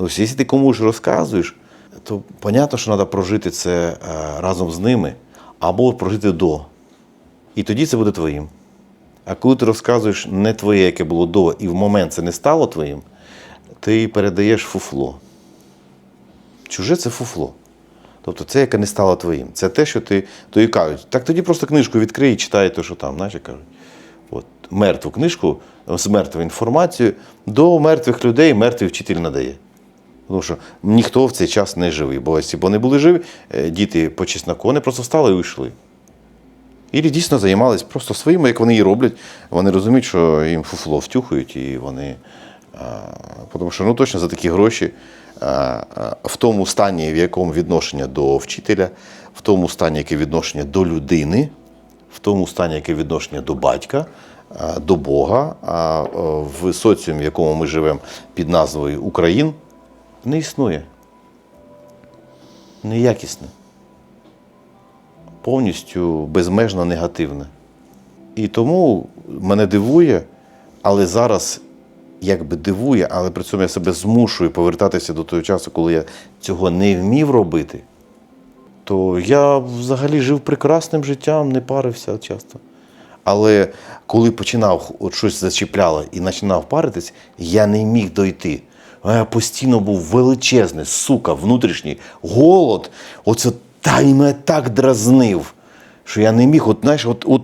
Тобто, якщо ти комусь розказуєш, то понятно, що треба прожити це е, разом з ними або прожити до. І тоді це буде твоїм. А коли ти розказуєш не твоє, яке було до, і в момент це не стало твоїм, ти передаєш фуфло. Чуже це фуфло. Тобто це, яке не стало твоїм. Це те, що ти то і кажуть. Так тоді просто книжку відкрий і читай те, що там, знаєш, кажуть. От, мертву книжку з мертвою інформацією до мертвих людей мертвий вчитель надає. Тому що ніхто в цей час не живий. Бо якщо вони були живі, е, діти по чесноку, вони просто встали і уйшли. І дійсно займалися просто своїм, як вони і роблять. Вони розуміють, що їм фуфло втюхують, і вони. А, тому що ну, точно за такі гроші а, в тому стані, в якому відношення до вчителя, в тому стані, яке відношення до людини, в тому стані, яке відношення до батька, до Бога, в соціумі, в якому ми живемо під назвою Україн, не існує. Неякісне повністю безмежно негативне. І тому мене дивує, але зараз якби дивує, але при цьому я себе змушую повертатися до того часу, коли я цього не вмів робити, то я взагалі жив прекрасним життям, не парився часто. Але коли починав от щось зачіпляло і починав паритись, я не міг дойти. Постійно був величезний, сука, внутрішній голод. Оце та і мене так дразнив, що я не міг, от, знаєш, от, от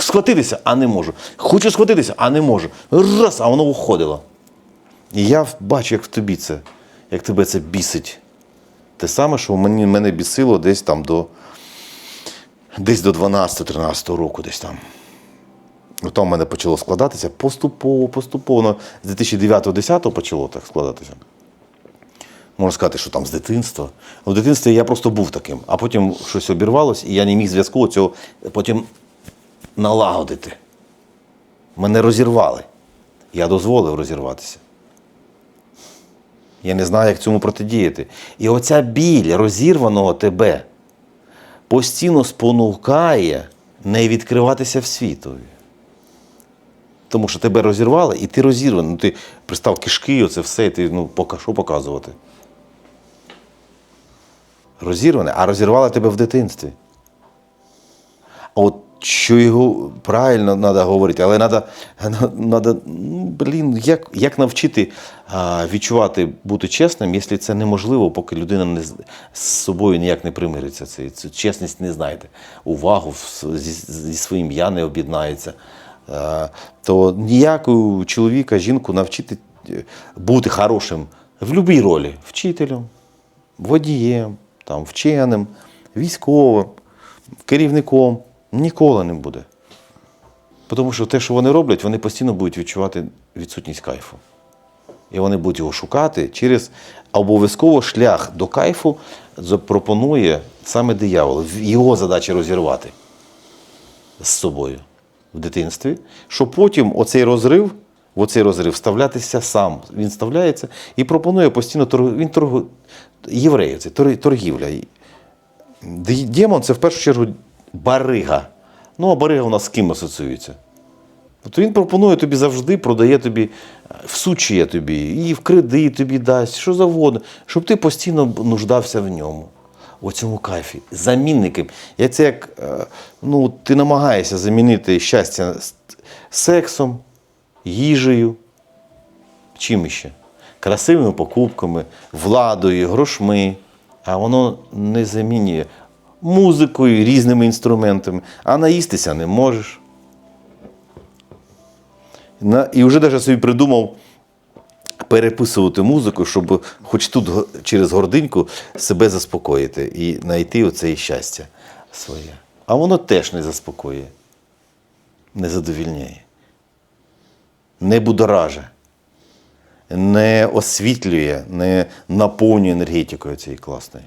схватитися, а не можу. Хочу схватитися, а не можу. Раз, а воно уходило. І я бачу, як в тобі це, як тебе це бісить. Те саме, що мені, мене бісило десь там до десь до 12-13 року, десь там. Ну, Там в мене почало складатися поступово, поступово. Ну, З 2009-10 почало так складатися. Можна сказати, що там з дитинства. В дитинстві я просто був таким, а потім щось обірвалося, і я не міг зв'язку цього потім налагодити. Мене розірвали. Я дозволив розірватися. Я не знаю, як цьому протидіяти. І оця біль розірваного тебе постійно спонукає не відкриватися в світові. Тому що тебе розірвали, і ти розірваний. Ну, ти пристав кишки, оце все, і ти ну, пока що показувати. Розірване, а розірвали тебе в дитинстві. А от що його правильно треба говорити, але треба, ну, блін, як, як навчити а, відчувати, бути чесним, якщо це неможливо, поки людина не, з- собою ніяк не примириться. Цю чесність не знайде. Увагу зі, зі своїм я не об'єднається. А, то ніяку чоловіка, жінку навчити е, бути хорошим в будь-якій ролі вчителем, водієм, там, вченим, військовим, керівником ніколи не буде. Тому що те, що вони роблять, вони постійно будуть відчувати відсутність кайфу. І вони будуть його шукати через обов'язково шлях до кайфу запропонує саме диявол. Його задача розірвати з собою в дитинстві, щоб потім оцей розрив, в оцей розрив вставлятися сам. Він вставляється і пропонує постійно він торгу... євреї, це тор- торгівля. Демон це в першу чергу барига. Ну, а барига у нас з ким асоціюється? Тобто він пропонує тобі завжди, продає тобі, е, всучує тобі, і в кредит тобі дасть, що завгодно, щоб ти постійно нуждався в ньому. У цьому кайфі. Замінники. Я це як е, ну, ти намагаєшся замінити щастя сексом, їжею, чим іще? Красивими покупками, владою, грошми. А воно не замінює музикою, різними інструментами, а наїстися не можеш. І вже навіть собі придумав переписувати музику, щоб хоч тут через гординьку себе заспокоїти і знайти оце щастя своє. А воно теж не заспокоює, не задовільняє, не будораже, не освітлює, не наповнює енергетикою цієї класної.